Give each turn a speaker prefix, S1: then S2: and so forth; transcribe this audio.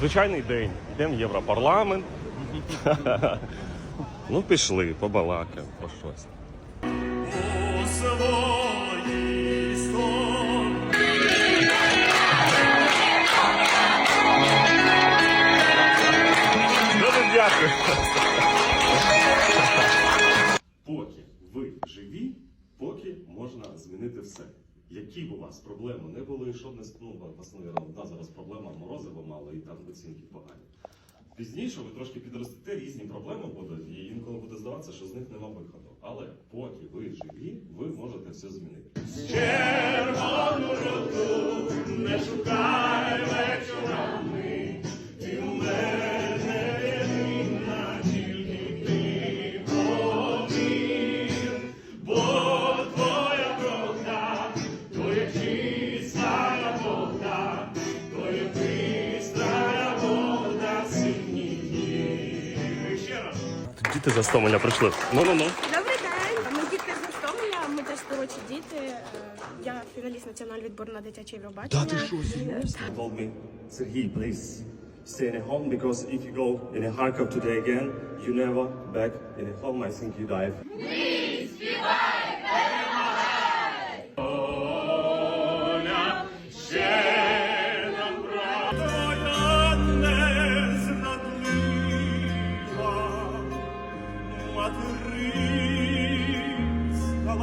S1: Звичайний день. Йдемо в Європарламент. ну, пішли, побалакаємо про щось. дякую.
S2: Поки ви живі, поки можна змінити все. Які б у вас проблеми не були, що б не ну, вас, навірно, одна зараз проблема оцінки погані. Пізніше ви трошки підростете, різні проблеми будуть, і інколи буде здаватися, що з них нема виходу. Але поки ви живі, ви можете все змінити.
S1: Діти за Стомеля прийшли. Ну-ну-ну.
S3: Добрий день. Ми діти за Гостомеля, ми теж творчі діти. Е, Я фіналіст національного відбору на дитяче Євробачення.
S2: told me, Сергій, please stay in a home because if you go in a Kharkov today again, you never back in a home. I think you die.
S4: Оля, Matriz, la